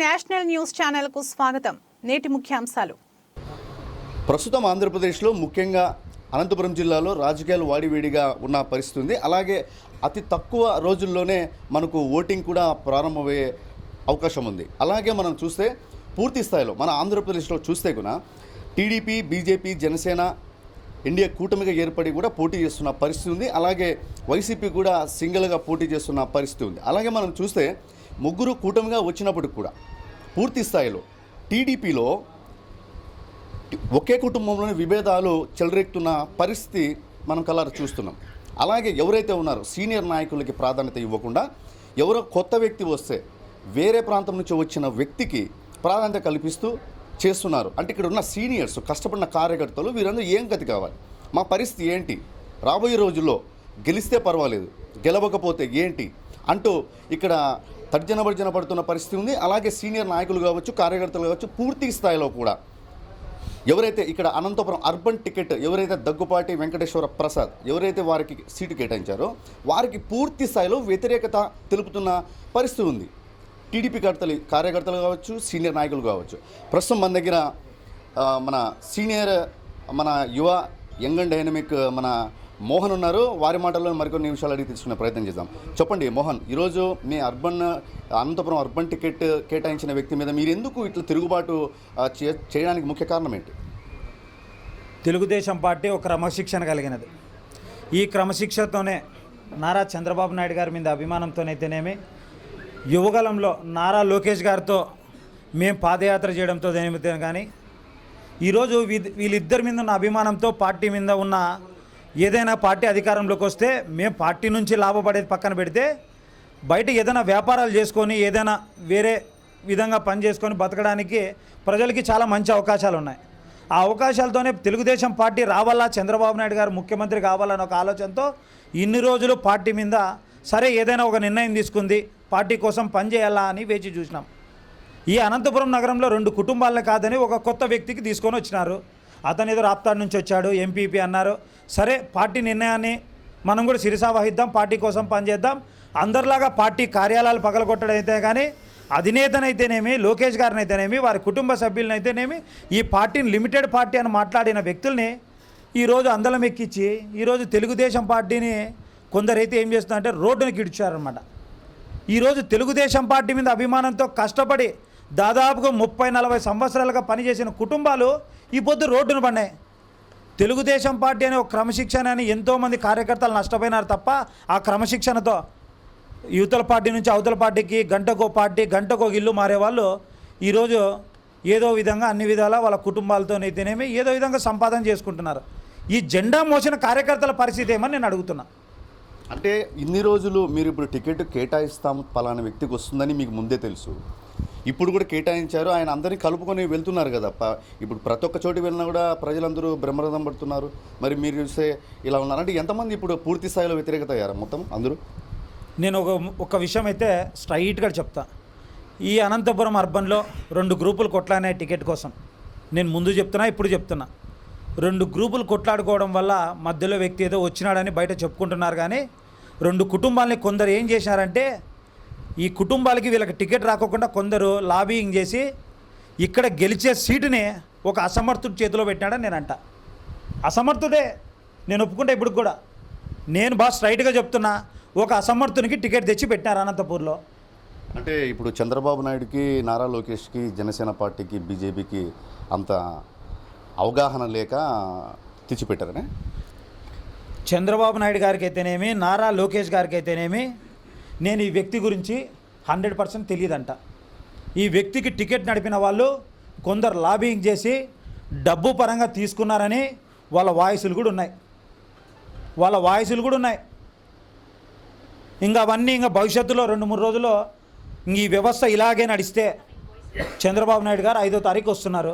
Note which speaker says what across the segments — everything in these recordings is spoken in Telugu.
Speaker 1: నేషనల్ న్యూస్ ఛానల్కు స్వాగతం. నేటి ముఖ్యాంశాలు.
Speaker 2: ప్రస్తుతం ఆంధ్రప్రదేశ్లో ముఖ్యంగా అనంతపురం జిల్లాలో రాజకీయాలు వాడివేడిగా ఉన్న పరిస్థితి ఉంది. అలాగే అతి తక్కువ రోజుల్లోనే మనకు ఓటింగ్ కూడా ప్రారంభమయ్యే అవకాశం ఉంది. అలాగే మనం చూస్తే పూర్తి స్థాయిలో మన ఆంధ్రప్రదేశ్లో చూస్తే కూడా టీడీపీ బీజేపీ జనసేన ఇండియా కూటమిగా ఏర్పడి కూడా పోటీ చేస్తున్న పరిస్థితి ఉంది. అలాగే వైసీపీ కూడా సింగిల్గా పోటీ చేస్తున్న పరిస్థితి ఉంది. అలాగే మనం చూస్తే ముగ్గురు కూటమిగా వచ్చినప్పటికి కూడా పూర్తి స్థాయిలో టీడీపీలో ఒకే కుటుంబంలోని విభేదాలు చెలరెక్కుతున్న పరిస్థితి మనం కలర్ చూస్తున్నాం. అలాగే ఎవరైతే ఉన్నారో సీనియర్ నాయకులకి ప్రాధాన్యత ఇవ్వకుండా ఎవరో కొత్త వ్యక్తి వస్తే వేరే ప్రాంతం నుంచి వచ్చిన వ్యక్తికి ప్రాధాన్యత కల్పిస్తూ చేస్తున్నారు. అంటే ఇక్కడ ఉన్న సీనియర్స్ కష్టపడిన కార్యకర్తలు వీరందరూ ఏం గతి కావాలి? మా పరిస్థితి ఏంటి? రాబోయే రోజుల్లో గెలిస్తే పర్వాలేదు గెలవకపోతే ఏంటి? అంటూ ఇక్కడ తర్జన భర్జన పడుతున్న పరిస్థితి ఉంది. అలాగే సీనియర్ నాయకులు కావచ్చు కార్యకర్తలు కావచ్చు పూర్తి స్థాయిలో కూడా. ఎవరైతే ఇక్కడ అనంతపురం అర్బన్ టికెట్ ఎవరైతే దగ్గుపాటి వెంకటేశ్వర ప్రసాద్ ఎవరైతే వారికి సీటు కేటాయించారో వారికి పూర్తి స్థాయిలో వ్యతిరేకత తెలుపుతున్న పరిస్థితి ఉంది. టీడీపీ కర్తలు కార్యకర్తలు కావచ్చు సీనియర్ నాయకులు కావచ్చు. ప్రస్తుతం మన దగ్గర మన సీనియర్ మన యువ యంగ్ అండ్ డైనమిక్ మన మోహన్ ఉన్నారు. వారి మాటల్లో మరికొన్ని నిమిషాలు అడిగి తీసుకునే ప్రయత్నం చేద్దాం. చెప్పండి మోహన్ ఈరోజు మీ అర్బన్ అనంతపురం అర్బన్ టికెట్ కేటాయించిన వ్యక్తి మీద మీరు ఎందుకు ఇట్లా తిరుగుబాటు చేయడానికి ముఖ్య కారణం ఏంటి?
Speaker 3: తెలుగుదేశం పార్టీ ఒక క్రమశిక్షణ కలిగినది. ఈ క్రమశిక్షణతోనే నారా చంద్రబాబు నాయుడు గారి మీద అభిమానంతోనైతేనేమి యువగలంలో నారా లోకేష్ గారితో మేము పాదయాత్ర చేయడంతో ఏమితే కానీ ఈరోజు వీ- వీళ్ళిద్దరి మీద ఉన్న అభిమానంతో పార్టీ మీద ఉన్న ఏదైనా పార్టీ అధికారంలోకి వస్తే మేము పార్టీ నుంచి లాభపడేది పక్కన పెడితే బయట ఏదైనా వ్యాపారాలు చేసుకొని ఏదైనా వేరే విధంగా పని చేసుకొని బతకడానికి ప్రజలకి చాలా మంచి అవకాశాలు ఉన్నాయి. ఆ అవకాశాలతోనే తెలుగుదేశం పార్టీ రావాలా చంద్రబాబు నాయుడు గారు ముఖ్యమంత్రి కావాలన్న ఒక ఆలోచనతో ఇన్ని రోజులు పార్టీ మీద సరే ఏదైనా ఒక నిర్ణయం తీసుకుంది పార్టీ కోసం పనిచేయాలా అని వేచి చూసినాం. ఈ అనంతపురం నగరంలో రెండు కుటుంబాలే కాదని ఒక కొత్త వ్యక్తికి తీసుకొని వచ్చినారు. అతను ఏదో రాప్తాడు నుంచి వచ్చాడు ఎంపీపీ అన్నారు. సరే పార్టీ నిర్ణయాన్ని మనం కూడా సిరిసా వహిద్దాం పార్టీ కోసం పనిచేద్దాం అందరిలాగా పార్టీ కార్యాలయాలు పగలగొట్టడం అయితే కానీ అధినేతనైతేనేమి లోకేష్ గారిని అయితేనేమి వారి కుటుంబ సభ్యులనైతేనేమి ఈ పార్టీని లిమిటెడ్ పార్టీ అని మాట్లాడిన వ్యక్తుల్ని ఈరోజు అందలం ఎక్కించి ఈరోజు తెలుగుదేశం పార్టీని కొందరైతే ఏం చేస్తున్నారంటే రోడ్డుని కిడిచారనమాట ఈరోజు తెలుగుదేశం పార్టీ మీద అభిమానంతో కష్టపడి దాదాపుగా ముప్పై నలభై సంవత్సరాలుగా పనిచేసిన కుటుంబాలు ఈ పొద్దు రోడ్డును పడినాయి. తెలుగుదేశం పార్టీ అనే ఒక క్రమశిక్షణ అని ఎంతోమంది కార్యకర్తలు నష్టపోయినారు తప్ప ఆ క్రమశిక్షణతో యువతల పార్టీ నుంచి అవతల పార్టీకి గంటకో పార్టీ గంటకో ఇల్లు మారేవాళ్ళు ఈరోజు ఏదో విధంగా అన్ని విధాలా వాళ్ళ కుటుంబాలతోనైతేనేమి ఏదో విధంగా సంపాదన చేసుకుంటున్నారు. ఈ జెండా మోసిన కార్యకర్తల పరిస్థితి ఏమని నేను అడుగుతున్నా.
Speaker 2: అంటే ఇన్ని రోజులు మీరు ఇప్పుడు టికెట్ కేటాయిస్తాం పలానా వ్యక్తికి వస్తుందని మీకు ముందే తెలుసు. ఇప్పుడు కూడా కేటాయించారు. ఆయన అందరినీ కలుపుకొని వెళ్తున్నారు కదా. ఇప్పుడు ప్రతి ఒక్క చోటు వెళ్ళినా కూడా ప్రజలందరూ బ్రహ్మరథం పడుతున్నారు. మరి మీరు చూస్తే ఇలా ఉన్నారంటే ఎంతమంది ఇప్పుడు పూర్తి స్థాయిలో వ్యతిరేకత అయ్యారు మొత్తం అందరూ?
Speaker 3: నేను ఒక ఒక విషయం అయితే స్ట్రైట్గా చెప్తా. ఈ అనంతపురం అర్బన్లో రెండు గ్రూపులు కొట్లానే టికెట్ కోసం. నేను ముందు చెప్తున్నా ఇప్పుడు చెప్తున్నా. రెండు గ్రూపులు కొట్లాడుకోవడం వల్ల మధ్యలో వ్యక్తి ఏదో వచ్చినాడని బయట చెప్పుకుంటున్నారు కానీ రెండు కుటుంబాలని కొందరు ఏం చేశారంటే ఈ కుటుంబాలకి వీళ్ళకి టికెట్ రాకోకుండా కొందరు లాబీయింగ్ చేసి ఇక్కడ గెలిచే సీటుని ఒక అసమర్థుడి చేతిలో పెట్టినాడని నేను అంట అసమర్థుడే నేను ఒప్పుకుంటా ఇప్పుడు కూడా. నేను బాగా స్ట్రైట్గా చెప్తున్నా ఒక అసమర్థునికి టికెట్ తెచ్చి పెట్టారు అనంతపూర్లో.
Speaker 2: అంటే ఇప్పుడు చంద్రబాబు నాయుడుకి నారా లోకేష్కి జనసేన పార్టీకి బీజేపీకి అంత అవగాహన లేక తెచ్చిపెట్టారనే?
Speaker 3: చంద్రబాబు నాయుడు గారికి అయితేనేమి నారా లోకేష్ గారికి అయితేనేమి నేను ఈ వ్యక్తి గురించి హండ్రెడ్ పర్సెంట్ తెలియదంట. ఈ వ్యక్తికి టికెట్ నడిపిన వాళ్ళు కొందరు లాబింగ్ చేసి డబ్బు పరంగా తీసుకున్నారని వాళ్ళ వాయిసులు కూడా ఉన్నాయి. వాళ్ళ వాయిస్లు కూడా ఉన్నాయి. ఇంకా అవన్నీ ఇంకా భవిష్యత్తులో రెండు మూడు రోజుల్లో ఇంక ఈ వ్యవస్థ ఇలాగే నడిస్తే చంద్రబాబు నాయుడు గారు ఐదో తారీఖు వస్తున్నారు.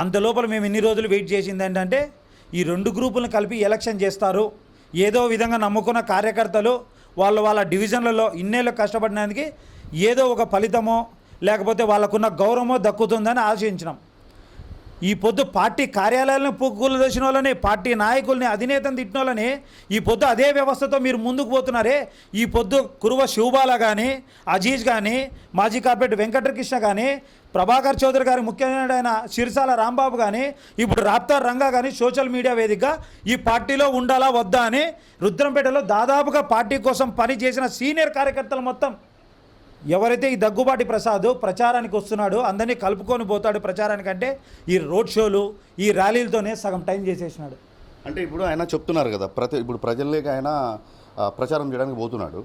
Speaker 3: అంత లోపల మేము ఇన్ని రోజులు వెయిట్ చేసింది ఏంటంటే ఈ రెండు గ్రూపులను కలిపి ఎలక్షన్ చేస్తారు. ఏదో విధంగా నమ్ముకున్న కార్యకర్తలు వాళ్ళ వాళ్ళ డివిజన్లలో ఇన్నేళ్ళు కష్టపడినందుకు ఏదో ఒక ఫలితమో లేకపోతే వాళ్ళకున్న గౌరవమో దక్కుతుందని ఆశించినాం. ఈ పొద్దు పార్టీ కార్యాలయాలను పుక్కులు దోసిన వాళ్ళని పార్టీ నాయకుల్ని అధినేతను తిట్టిన వాళ్ళని ఈ పొద్దు అదే వ్యవస్థతో మీరు ముందుకు పోతున్నారే. ఈ పొద్దు కురువ శివబాల కానీ అజీజ్ కానీ మాజీ కార్పొరేట్ వెంకటకృష్ణ కానీ ప్రభాకర్ చౌదరి గారి ముఖ్యమైన సిరిసాల రాంబాబు కానీ ఇప్పుడు రాప్తార్ రంగా కానీ సోషల్ మీడియా వేదికగా ఈ పార్టీలో ఉండాలా వద్దా అని రుద్రంపేటలో దాదాపుగా పార్టీ కోసం పని చేసిన సీనియర్ కార్యకర్తలు మొత్తం ఎవరైతే ఈ దగ్గుబాటి ప్రసాద్ ప్రచారానికి వస్తున్నాడో అందరినీ కలుపుకొని పోతాడు ప్రచారానికంటే ఈ రోడ్ షోలు ఈ ర్యాలీలతోనే సగం టైం చేసేసినాడు.
Speaker 2: అంటే ఇప్పుడు ఆయన చెప్తున్నారు కదా ప్రతి ఇప్పుడు ప్రజల్లోకి ఆయన ప్రచారం చేయడానికి పోతున్నాడు.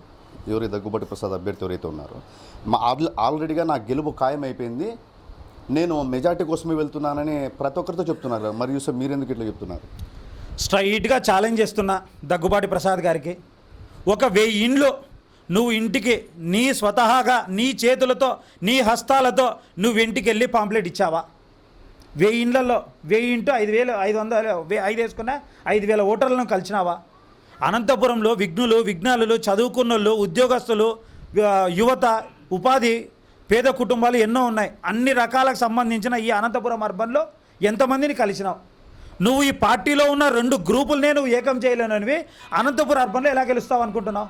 Speaker 2: ఎవరి దగ్గుబాటి ప్రసాద్ అభ్యర్థి ఎవరైతే ఉన్నారో. మా ఆల్రెడీగా నా గెలుపు ఖాయం అయిపోయింది నేను మెజార్టీ కోసమే వెళ్తున్నానని ప్రతి ఒక్కరితో చెప్తున్నారు. మరియు మరి యూసఫ్ మీరెందుకు ఇట్లా చెప్తున్నారు?
Speaker 3: స్ట్రైట్గా ఛాలెంజ్ చేస్తున్నా దగ్గుబాటి ప్రసాద్ గారికి. ఒక వెయ్యి ఇండ్లు నువ్వు ఇంటికి నీ స్వతహాగా నీ చేతులతో నీ హస్తాలతో నువ్వు ఇంటికి వెళ్ళి పాంప్లెట్ ఇచ్చావా? వెయ్యి ఇండ్లలో వెయ్యి ఇంటూ ఐదు వేలు ఐదు వందలు వే- ఐదు వేసుకున్నా ఐదు వేల ఓటర్లను కలిసినావా? అనంతపురంలో విఘ్నులు విఘ్నాలు చదువుకున్నోళ్ళు ఉద్యోగస్తులు యువత ఉపాధి పేద కుటుంబాలు ఎన్నో ఉన్నాయి. అన్ని రకాలకు సంబంధించిన ఈ అనంతపురం అర్బన్లో ఎంతమందిని కలిసినావు? నువ్వు ఈ పార్టీలో ఉన్న రెండు గ్రూపులనే నువ్వు ఏకం చేయలేననివి అనంతపురం అర్బన్లో ఎలా గెలుస్తావు అనుకుంటున్నావు?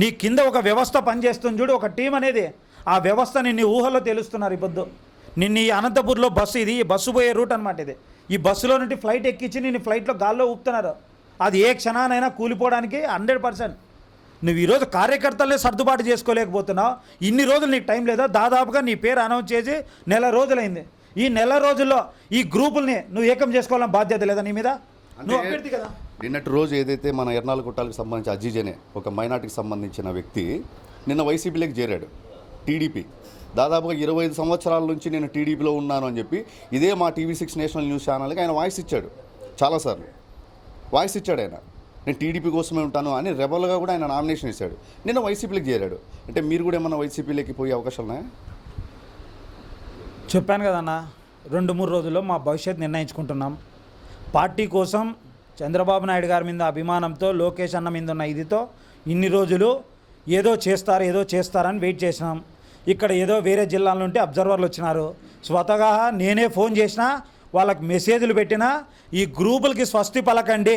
Speaker 3: నీ కింద ఒక వ్యవస్థ పనిచేస్తుంది చూడు ఒక టీం అనేది. ఆ వ్యవస్థని నీ ఊహలో తెలుస్తున్నారు ఈ నిన్ను నిన్న ఈ అనంతపూర్లో బస్సు ఇది ఈ బస్సు పోయే రూట్ అనమాట ఇది. ఈ బస్సులో నుండి ఫ్లైట్ ఎక్కించి నేను ఫ్లైట్లో గాల్లో ఊపుతున్నారు. అది ఏ క్షణానైనా కూలిపోవడానికి హండ్రెడ్ పర్సెంట్. నువ్వు ఈరోజు కార్యకర్తలనే సర్దుబాటు చేసుకోలేకపోతున్నావు. ఇన్ని రోజులు నీకు టైం లేదా? దాదాపుగా నీ పేరు అనౌన్స్ చేసి నెల రోజులైంది. ఈ నెల రోజుల్లో ఈ గ్రూపుల్ని నువ్వు ఏకం చేసుకోవాలని బాధ్యత లేదా నీ మీద? నువ్వు అభ్యర్థి కదా.
Speaker 2: నిన్నటి రోజు ఏదైతే మన ఎర్నాల కుట్టాలకు సంబంధించి అజీజ్ అనే ఒక మైనార్టీకి సంబంధించిన వ్యక్తి నిన్న వైసీపీలోకి చేరాడు. టీడీపీ. దాదాపుగా ఇరవై ఐదు సంవత్సరాల నుంచి నేను టీడీపీలో ఉన్నాను అని చెప్పి ఇదే మా టీవీ సిక్స్ నేషనల్ న్యూస్ ఛానల్కి ఆయన వాయిస్ ఇచ్చాడు. చాలాసార్లు వాయిస్ ఇచ్చాడు ఆయన. నేను టీడీపీ కోసమే ఉంటాను అని రెబల్గా కూడా ఆయన నామినేషన్ ఇచ్చాడు నిన్న వైసీపీలోకి చేరాడు. అంటే మీరు కూడా ఏమన్నా వైసీపీలోకి పోయే అవకాశాలు ఉన్నాయా?
Speaker 3: చెప్పాను కదన్నా రెండు మూడు రోజుల్లో మా భవిష్యత్ నిర్ణయించుకుంటున్నాం. పార్టీ కోసం చంద్రబాబు నాయుడు గారి మీద అభిమానంతో లోకేష్ అన్న మీద ఉన్న ఇదితో ఇన్ని రోజులు ఏదో చేస్తారు ఏదో చేస్తారని వెయిట్ చేసినాం. ఇక్కడ ఏదో వేరే జిల్లాల నుండి అబ్జర్వర్లు వచ్చినారు. స్వతగా నేనే ఫోన్ చేసినా వాళ్ళకి మెసేజ్లు పెట్టినా ఈ గ్రూపులకి స్వస్తి పలకండి.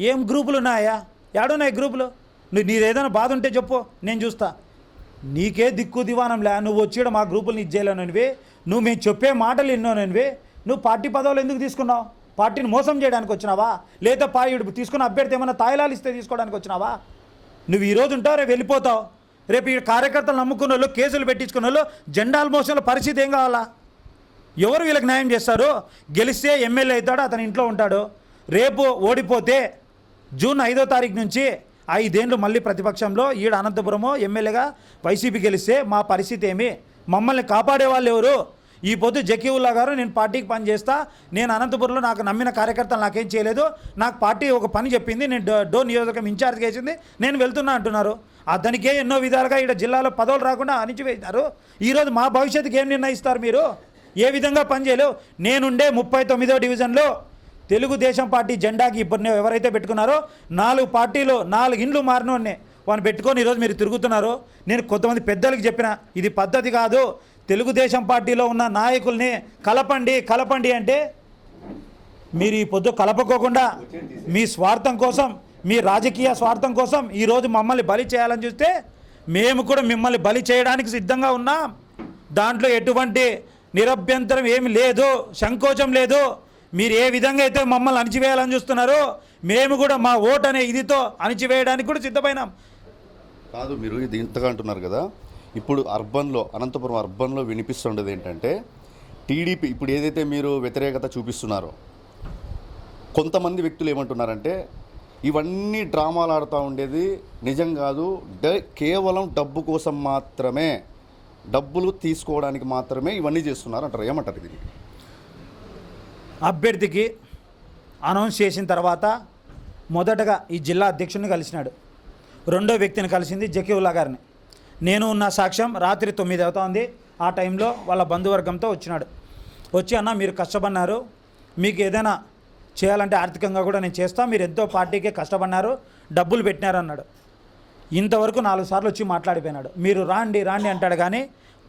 Speaker 3: ఏం గ్రూపులు ఉన్నాయా? ఏడున్నాయి గ్రూపులు? నువ్వు నీదేదైనా బాధ ఉంటే చెప్పు నేను చూస్తా. నీకే దిక్కు దివానంలే నువ్వు వచ్చాడు మా గ్రూపుల్ని ఇచ్చేయలేనివి నువ్వు. మేము చెప్పే మాటలు ఎన్నోనివి నువ్వు. పార్టీ పదవులు ఎందుకు తీసుకున్నావు? పార్టీని మోసం చేయడానికి వచ్చినావా? లేదా పాయుడు తీసుకున్న అభ్యర్థి ఏమైనా తాయిలాలు ఇస్తే తీసుకోవడానికి వచ్చినావా? నువ్వు ఈరోజు ఉంటావు రేపు వెళ్ళిపోతావు. రేపు ఈ కార్యకర్తలు నమ్ముకున్న వాళ్ళు కేసులు పెట్టించుకున్న వాళ్ళు జెండాల మోసంలో పరిస్థితి ఏం కావాలా? ఎవరు వీళ్ళకి న్యాయం చేస్తారు గెలిస్తే ఎమ్మెల్యే అవుతాడు అతని ఇంట్లో ఉంటాడు. రేపు ఓడిపోతే జూన్ ఐదో తారీఖు నుంచి ఐదేండ్లు మళ్ళీ ప్రతిపక్షంలో ఈడ అనంతపురము ఎమ్మెల్యేగా వైసీపీ గెలిస్తే మా పరిస్థితి ఏమి? మమ్మల్ని కాపాడే వాళ్ళు ఎవరు? ఈ పొద్దు జకీవుల్లా గారు నేను పార్టీకి పని చేస్తా నేను అనంతపురంలో నాకు నమ్మిన కార్యకర్తలు నాకేం చేయలేదు నాకు పార్టీ ఒక పని చెప్పింది నేను డో డో నియోజకం ఇన్ఛార్జ్ చేసింది నేను వెళ్తున్నా అంటున్నారు. అతనికే ఎన్నో విధాలుగా ఇక్కడ జిల్లాలో పదవులు రాకుండా అణిచివేశారు. ఈరోజు మా భవిష్యత్తుకి ఏం నిర్ణయిస్తారు మీరు? ఏ విధంగా పనిచేయలేవు నేనుండే ముప్పై తొమ్మిదో డివిజన్లో తెలుగుదేశం పార్టీ జెండాకి ఇప్పుడు నేను ఎవరైతే పెట్టుకున్నారో నాలుగు పార్టీలు నాలుగు ఇండ్లు మారినోడిని వాడిని పెట్టుకొని ఈరోజు మీరు తిరుగుతున్నారు. నేను కొంతమంది పెద్దలకు చెప్పిన ఇది పద్ధతి కాదు. తెలుగుదేశం పార్టీలో ఉన్న నాయకుల్ని కలపండి కలపండి అంటే మీరు ఈ పొద్దు కలపకోకుండా మీ స్వార్థం కోసం మీ రాజకీయ స్వార్థం కోసం ఈరోజు మమ్మల్ని బలి చేయాలని చూస్తే మేము కూడా మిమ్మల్ని బలి చేయడానికి సిద్ధంగా ఉన్నాం. దాంట్లో ఎటువంటి నిరభ్యంతరం ఏమి లేదు సంకోచం లేదు. మీరు ఏ విధంగా అయితే మమ్మల్ని అణిచివేయాలని చూస్తున్నారో మేము కూడా మా ఓట్ అనే ఇదితో అణిచివేయడానికి కూడా సిద్ధమైనాం.
Speaker 2: కాదు మీరు ఇది ఇంతగా అంటున్నారు కదా. ఇప్పుడు అర్బన్లో అనంతపురం అర్బన్లో వినిపిస్తుండేది ఏంటంటే టీడీపీ ఇప్పుడు ఏదైతే మీరు వ్యతిరేకత చూపిస్తున్నారో కొంతమంది వ్యక్తులు ఏమంటున్నారంటే ఇవన్నీ డ్రామాలు ఆడుతూ ఉండేది నిజం కాదు డ- కేవలం డబ్బు కోసం మాత్రమే. డబ్బులు తీసుకోవడానికి మాత్రమే ఇవన్నీ చేస్తున్నారు అంటారు. ఏమంటారు ఇది?
Speaker 3: అభ్యర్థికి అనౌన్స్ చేసిన తర్వాత మొదటగా ఈ జిల్లా అధ్యక్షుడిని కలిసినాడు. రెండో వ్యక్తిని కలిసింది జకీవుల్లా గారిని. నేను ఉన్న సాక్ష్యం రాత్రి తొమ్మిది అవుతోంది. ఆ టైంలో వాళ్ళ బంధువర్గంతో వచ్చినాడు. వచ్చి అన్న మీరు కష్టపడినారు. మీకు ఏదైనా చేయాలంటే ఆర్థికంగా కూడా నేను చేస్తా. మీరు ఎంతో పార్టీకే కష్టపడినారు. డబ్బులు పెట్టినారు అన్నాడు. ఇంతవరకు నాలుగు సార్లు వచ్చి మాట్లాడిపోయినాడు. మీరు రాండి రాండి అంటాడు కానీ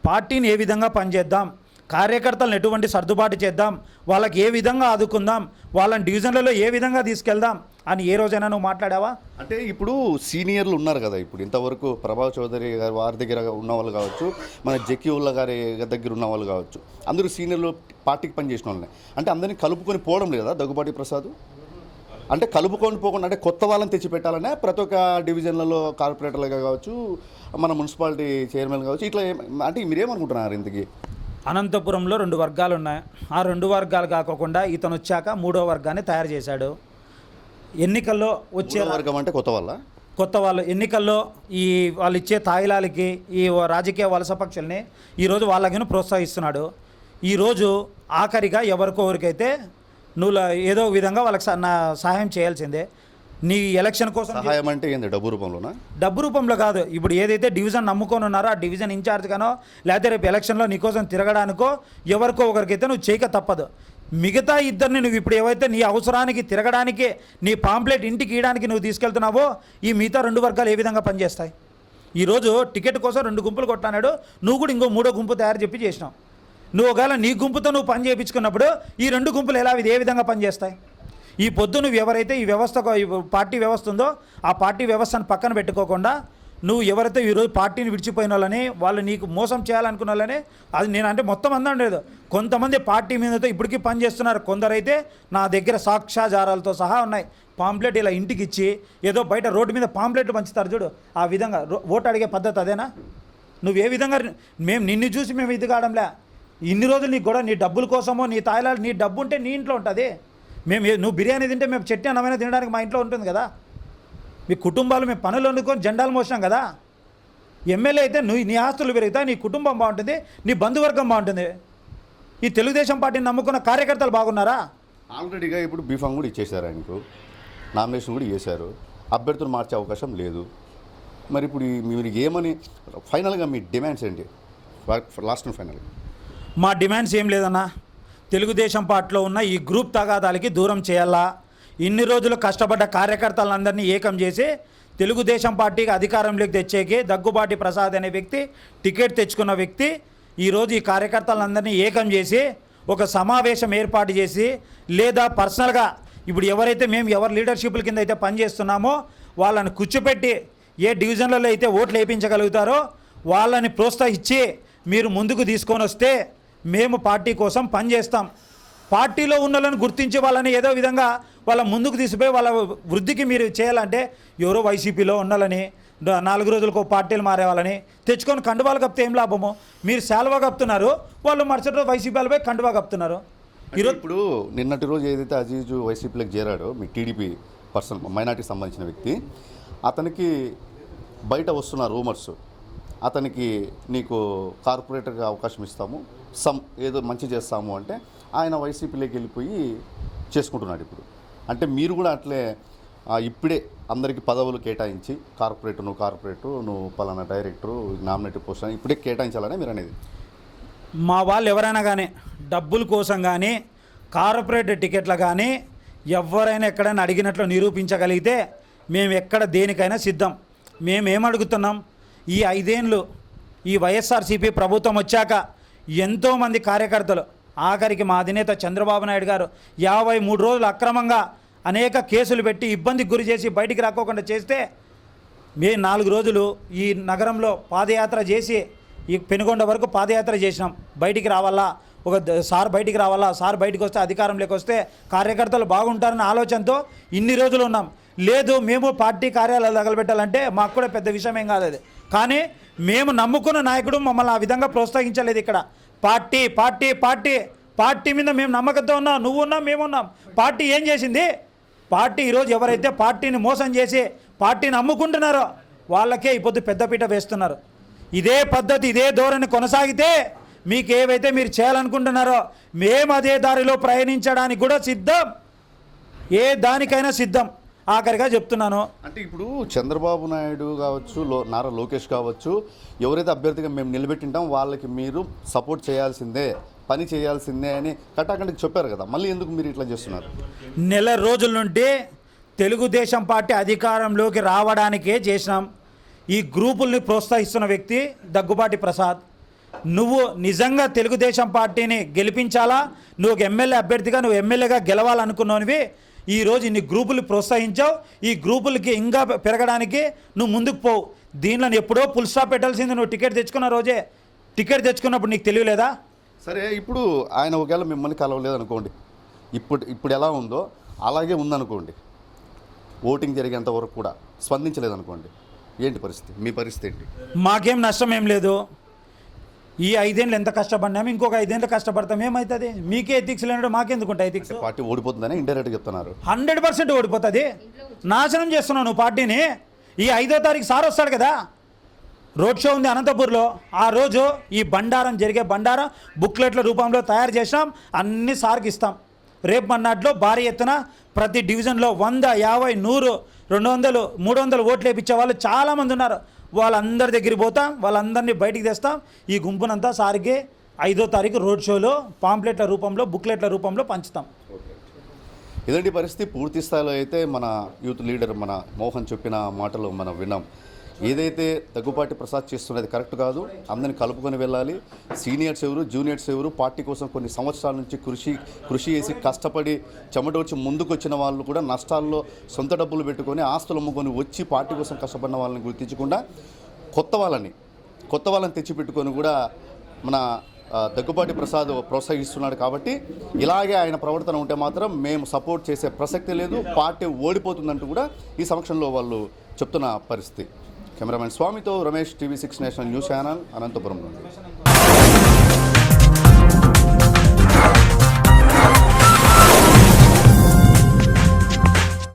Speaker 3: పార్టీని ఏ విధంగా పనిచేద్దాం? కార్యకర్తలను ఎటువంటి సర్దుబాటు చేద్దాం? వాళ్ళకి ఏ విధంగా ఆదుకుందాం? వాళ్ళని డివిజన్లలో ఏ విధంగా తీసుకెళ్దాం? అని ఏ రోజైనా నువ్వు మాట్లాడావా?
Speaker 2: అంటే ఇప్పుడు సీనియర్లు ఉన్నారు కదా ఇప్పుడు. ఇంతవరకు ప్రభావ్ చౌదరి గారు వారి దగ్గర ఉన్న వాళ్ళు కావచ్చు మన జకీ ఉల్లా గారి దగ్గర ఉన్న వాళ్ళు కావచ్చు. అందరూ సీనియర్లు పార్టీకి పనిచేసిన వాళ్ళని. అంటే అందరినీ కలుపుకొని పోవడం లేదా? దగ్గుబాటి ప్రసాద్? అంటే కలుపుకొని పోకుండా అంటే కొత్త వాళ్ళని తెచ్చిపెట్టాలనే ప్రతి ఒక్క డివిజన్లలో కార్పొరేటర్లుగా కావచ్చు మన మున్సిపాలిటీ చైర్మన్ కావచ్చు ఇట్లా అంటే మీరేమనుకుంటున్నారు ఇంతకీ?
Speaker 3: అనంతపురంలో రెండు వర్గాలు ఉన్నాయి. ఆ రెండు వర్గాలు కాకుండా ఇతను వచ్చాక మూడో వర్గాన్ని తయారు చేశాడు. ఎన్నికల్లో వచ్చే
Speaker 2: వర్గం అంటే కొత్త వాళ్ళ?
Speaker 3: కొత్త వాళ్ళు. ఎన్నికల్లో ఈ వాళ్ళు ఇచ్చే తాయిలాలకి ఈ రాజకీయ వలస పక్షుల్ని ఈరోజు వాళ్ళకి ప్రోత్సహిస్తున్నాడు. ఈరోజు ఆఖరిగా ఎవరికొవరికైతే నువ్వు ఏదో విధంగా వాళ్ళకి స- నా సహాయం చేయాల్సిందే. నీ ఎలక్షన్ కోసం
Speaker 2: సహాయం అంటే ఏంది? డబ్బు రూపంలోనా?
Speaker 3: డబ్బు రూపంలో కాదు. ఇప్పుడు ఏదైతే డివిజన్ నమ్ముకొని ఉన్నారో ఆ డివిజన్ ఇన్ఛార్జ్ గానో లేకపోతే రేపు ఎలక్షన్లో నీకోసం తిరగడానికో ఎవరికో ఒకరికైతే నువ్వు చేయక తప్పదు. మిగతా ఇద్దరిని నువ్వు ఇప్పుడు ఏవైతే నీ అవసరానికి తిరగడానికి నీ పాంప్లెట్ ఇంటికి ఇవ్వడానికి నువ్వు తీసుకెళ్తున్నావో ఈ మిగతా రెండు వర్గాలు ఏ విధంగా పనిచేస్తాయి? ఈరోజు టికెట్ కోసం రెండు గుంపులు కొట్టాడు నువ్వు కూడా ఇంకో మూడో గుంపు తయారు చెప్పి చేసినావు. నువ్వు ఒకవేళ నీ గుంపుతో నువ్వు పని చేయించుకున్నప్పుడు ఈ రెండు గుంపులు ఎలా ఏ విధంగా పనిచేస్తాయి? ఈ పొద్దు నువ్వు ఎవరైతే ఈ వ్యవస్థ పార్టీ వ్యవస్థ ఉందో ఆ పార్టీ వ్యవస్థను పక్కన పెట్టుకోకుండా నువ్వు ఎవరైతే ఈరోజు పార్టీని విడిచిపోయిన వాళ్ళని వాళ్ళు నీకు మోసం చేయాలనుకున్న వాళ్ళని అది నేను అంటే మొత్తం అందం లేదు. కొంతమంది పార్టీ మీదతో ఇప్పటికీ పనిచేస్తున్నారు కొందరైతే నా దగ్గర సాక్ష్యాధారాలతో సహా ఉన్నాయి. పాంప్లెట్ ఇలా ఇంటికి ఇచ్చి ఏదో బయట రోడ్డు మీద పాంప్లెట్లు పంచుతారు చూడు. ఆ విధంగా రో- ఓటు అడిగే పద్ధతి అదేనా? నువ్వు ఏ విధంగా మేము నిన్ను చూసి మేము ఇది కావడంలే ఇన్ని రోజులు నీకు కూడా నీ డబ్బుల కోసమో నీ తాయిలాలు నీ డబ్బు ఉంటే నీ ఇంట్లో ఉంటుంది. మేము నువ్వు బిర్యానీ తింటే మేము చట్నీ అన్నమైనా తినడానికి మా ఇంట్లో ఉంటుంది కదా. మీ కుటుంబాలు మేము పనులు వండుకొని జెండాలు మోసాం కదా. ఎమ్మెల్యే అయితే నువ్వు నీ ఆస్తులు పెరుగుతాయి నీ కుటుంబం బాగుంటుంది నీ బంధువర్గం బాగుంటుంది. ఈ తెలుగుదేశం పార్టీని నమ్ముకున్న కార్యకర్తలు బాగున్నారా?
Speaker 2: ఆల్రెడీగా ఇప్పుడు బీఫామ్ కూడా ఇచ్చేశారు ఆయనకు. నామినేషన్ కూడా చేశారు. అభ్యర్థులు మార్చే అవకాశం లేదు. మరి ఇప్పుడు మీరు ఏమని ఫైనల్గా మీ డిమాండ్స్ ఏంటి? లాస్ట్ అండ్ ఫైనల్గా
Speaker 3: మా డిమాండ్స్ ఏం లేదన్నా. తెలుగుదేశం పార్టీలో ఉన్న ఈ గ్రూప్ తగాదాలకి దూరం చేయాలా? ఇన్ని రోజులు కష్టపడ్డ కార్యకర్తలందరినీ ఏకం చేసి తెలుగుదేశం పార్టీకి అధికారంలోకి తెచ్చేకి దగ్గుబాటి ప్రసాద్ అనే వ్యక్తి టికెట్ తెచ్చుకున్న వ్యక్తి ఈరోజు ఈ కార్యకర్తలందరినీ ఏకం చేసి ఒక సమావేశం ఏర్పాటు చేసి లేదా పర్సనల్గా ఇప్పుడు ఎవరైతే మేము ఎవరి లీడర్షిప్ల కింద అయితే పనిచేస్తున్నామో వాళ్ళని కూర్చోపెట్టి ఏ డివిజన్లలో అయితే ఓట్లు వేయించగలుగుతారో వాళ్ళని ప్రోత్సహించి మీరు ముందుకు తీసుకొని వస్తే మేము పార్టీ కోసం పనిచేస్తాం పార్టీలో ఉన్న వాళ్ళని గుర్తించి వాళ్ళని ఏదో విధంగా వాళ్ళ ముందుకు తీసిపోయి వాళ్ళ వృద్ధికి మీరు చేయాలంటే ఎవరో వైసీపీలో ఉండాలని నాలుగు రోజులకు పార్టీలు మారేవాళ్ళని తెచ్చుకొని కండువాలు కప్పితే ఏం లాభము? మీరు శాలువా కప్తున్నారు వాళ్ళు మరుసటి రోజు వైసీపీ వాళ్ళపై కండువా కప్తున్నారు
Speaker 2: ఈరోజు ఇప్పుడు నిన్నటి రోజు ఏదైతే అజీజు వైసీపీలోకి చేరాడో మీ టీడీపీ పర్సన్ మైనార్టీకి సంబంధించిన వ్యక్తి అతనికి బయట వస్తున్న రూమర్స్ అతనికి నీకు కార్పొరేటర్గా అవకాశం ఇస్తాము. సమ్ ఏదో మంచి చేస్తాము అంటే ఆయన వైసీపీలోకి వెళ్ళిపోయి చేసుకుంటున్నాడు ఇప్పుడు. అంటే మీరు కూడా అట్లే ఇప్పుడే అందరికీ పదవులు కేటాయించి కార్పొరేటర్ నువ్వు కార్పొరేటర్ నువ్వు పలానా డైరెక్టరు నామినేటివ్ పోస్ట్ అని ఇప్పుడే కేటాయించాలనే మీరు అనేది.
Speaker 3: మా వాళ్ళు ఎవరైనా కానీ డబ్బుల కోసం కానీ కార్పొరేట్ టికెట్ల కానీ ఎవరైనా ఎక్కడైనా అడిగినట్లు నిరూపించగలిగితే మేము ఎక్కడ దేనికైనా సిద్ధం. మేము ఏం అడుగుతున్నాం? ఈ ఐదేళ్ళు ఈ వైఎస్ఆర్సీపీ ప్రభుత్వం వచ్చాక ఎంతోమంది కార్యకర్తలు ఆఖరికి మా అధినేత చంద్రబాబు నాయుడు గారు యాభై మూడు రోజులు అక్రమంగా అనేక కేసులు పెట్టి ఇబ్బందికి గురి చేసి బయటికి రాకోకుండా చేస్తే మే నాలుగు రోజులు ఈ నగరంలో పాదయాత్ర చేసి ఈ పెనుగొండ వరకు పాదయాత్ర చేసినాం. బయటికి రావాలా? ఒక సార్ బయటికి రావాలా? సార్ బయటికి వస్తే అధికారంలోకి వస్తే కార్యకర్తలు బాగుంటారన్న ఆలోచనతో ఇన్ని రోజులు ఉన్నాం. లేదు మేము పార్టీ కార్యాలయాలు తగలబెట్టాలంటే మాకు కూడా పెద్ద విషయం ఏం కాదు అది. కానీ మేము నమ్ముకున్న నాయకుడు మమ్మల్ని ఆ విధంగా ప్రోత్సహించలేదు ఇక్కడ. పార్టీ పార్టీ పార్టీ పార్టీ మీద మేము నమ్మకంతో ఉన్నాం నువ్వు ఉన్నా మేము ఉన్నాం. పార్టీ ఏం చేసింది? పార్టీ ఈరోజు ఎవరైతే పార్టీని మోసం చేసి పార్టీని అమ్ముకుంటున్నారో వాళ్ళకే ఈ పొద్దు పెద్దపీట వేస్తున్నారు. ఇదే పద్ధతి ఇదే ధోరణి కొనసాగితే మీకు ఏవైతే మీరు చేయాలనుకుంటున్నారో మేము అదే దారిలో ప్రయాణించడానికి కూడా సిద్ధం. ఏ దానికైనా సిద్ధం. ఆఖరిగా చెప్తున్నాను.
Speaker 2: అంటే ఇప్పుడు చంద్రబాబు నాయుడు కావచ్చు లో నారా లోకేష్ కావచ్చు ఎవరైతే అభ్యర్థిగా మేము నిలబెట్టింటాం వాళ్ళకి మీరు సపోర్ట్ చేయాల్సిందే పని చేయాల్సిందే అని కటాకండికి చెప్పారు కదా. మళ్ళీ ఎందుకు మీరు ఇట్లా చేస్తున్నారు?
Speaker 3: నెల రోజుల నుండి తెలుగుదేశం పార్టీ అధికారంలోకి రావడానికే చేసినాం. ఈ గ్రూపుల్ని ప్రోత్సహిస్తున్న వ్యక్తి దగ్గుబాటి ప్రసాద్. నువ్వు నిజంగా తెలుగుదేశం పార్టీని గెలిపించాలా? నువ్వు ఎమ్మెల్యే అభ్యర్థిగా నువ్వు ఎమ్మెల్యేగా గెలవాలనుకున్నవి ఈరోజు ఇన్ని గ్రూపులు ప్రోత్సహించావు ఈ గ్రూపులకి ఇంకా పెరగడానికి నువ్వు ముందుకు పోవు. దీనిలో ఎప్పుడో ఫుల్ స్టాప్ పెట్టాల్సింది నువ్వు టికెట్ తెచ్చుకున్న రోజే. టికెట్ తెచ్చుకున్నప్పుడు నీకు తెలియలేదా?
Speaker 2: సరే ఇప్పుడు ఆయన ఒకవేళ మిమ్మల్ని కలవలేదు అనుకోండి ఇప్పుడు ఇప్పుడు ఎలా ఉందో అలాగే ఉందనుకోండి. ఓటింగ్ జరిగేంత వరకు కూడా స్పందించలేదు అనుకోండి ఏంటి పరిస్థితి? మీ పరిస్థితి ఏంటి?
Speaker 3: మాకేం నష్టం ఏం లేదు. ఈ ఐదేళ్ళు ఎంత కష్టపడినాము ఇంకొక ఐదేళ్ళు కష్టపడతాం. ఏమవుతుంది మీకే ఎథిక్స్ లేనట్టు మాకెందుకుంటాయి ఎథిక్స్
Speaker 2: పార్టీ ఓడిపోతుందని ఇండైరెక్ట్గా చెప్తున్నారు.
Speaker 3: హండ్రెడ్ పర్సెంట్ ఓడిపోతుంది. నాశనం చేస్తున్నావు నువ్వు పార్టీని. ఈ ఐదో తారీఖు సార్ వస్తాడు కదా? రోడ్ షో ఉంది అనంతపూర్లో. ఆ రోజు ఈ బండారం జరిగే బండారం బుక్లెట్ల రూపంలో తయారు చేసినాం. అన్ని సార్కి ఇస్తాం. రేపు మన్నాట్లో భారీ ఎత్తున ప్రతి డివిజన్లో వంద యాభై నూరు రెండు వందలు మూడు వందలు ఓట్లు వేయించే వాళ్ళు చాలామంది ఉన్నారు. వాళ్ళందరి దగ్గరికి పోతాం వాళ్ళందరినీ బయటికి తెస్తాం. ఈ గుంపునంతా సారిగే ఐదో తారీఖు రోడ్ షోలో పాంప్లెట్ల రూపంలో బుక్లెట్ల రూపంలో పంచుతాం.
Speaker 2: ఇలాంటి పరిస్థితి పూర్తి స్థాయిలో అయితే మన యూత్ లీడర్ మన మోహన్ చెప్పిన మాటలు మనం విన్నాం. ఏదైతే దగ్గుపాటి ప్రసాద్ చేస్తున్నది కరెక్ట్ కాదు అందరిని కలుపుకొని వెళ్ళాలి. సీనియర్స్ ఎవరు జూనియర్స్ ఎవరు పార్టీ కోసం కొన్ని సంవత్సరాల నుంచి కృషి కృషి చేసి కష్టపడి చెమటొచ్చి ముందుకు వచ్చిన వాళ్ళు కూడా నష్టాల్లో సొంత డబ్బులు పెట్టుకొని ఆస్తులు అమ్ముకొని వచ్చి పార్టీ కోసం కష్టపడిన వాళ్ళని గుర్తించకుండా కొత్త వాళ్ళని కొత్త వాళ్ళని తెచ్చిపెట్టుకొని కూడా మన దగ్గుబాటి దగ్గుపాటి ప్రసాద్ ప్రోత్సహిస్తున్నాడు కాబట్టి ఇలాగే ఆయన ప్రవర్తన ఉంటే మాత్రం మేము సపోర్ట్ చేసే ప్రసక్తి లేదు పార్టీ ఓడిపోతుందంటూ కూడా ఈ సమక్షంలో వాళ్ళు చెప్తున్న పరిస్థితి. కెమెరామెన్ స్వామితో Ramesh TV six national news channel Anantapuram నుండి.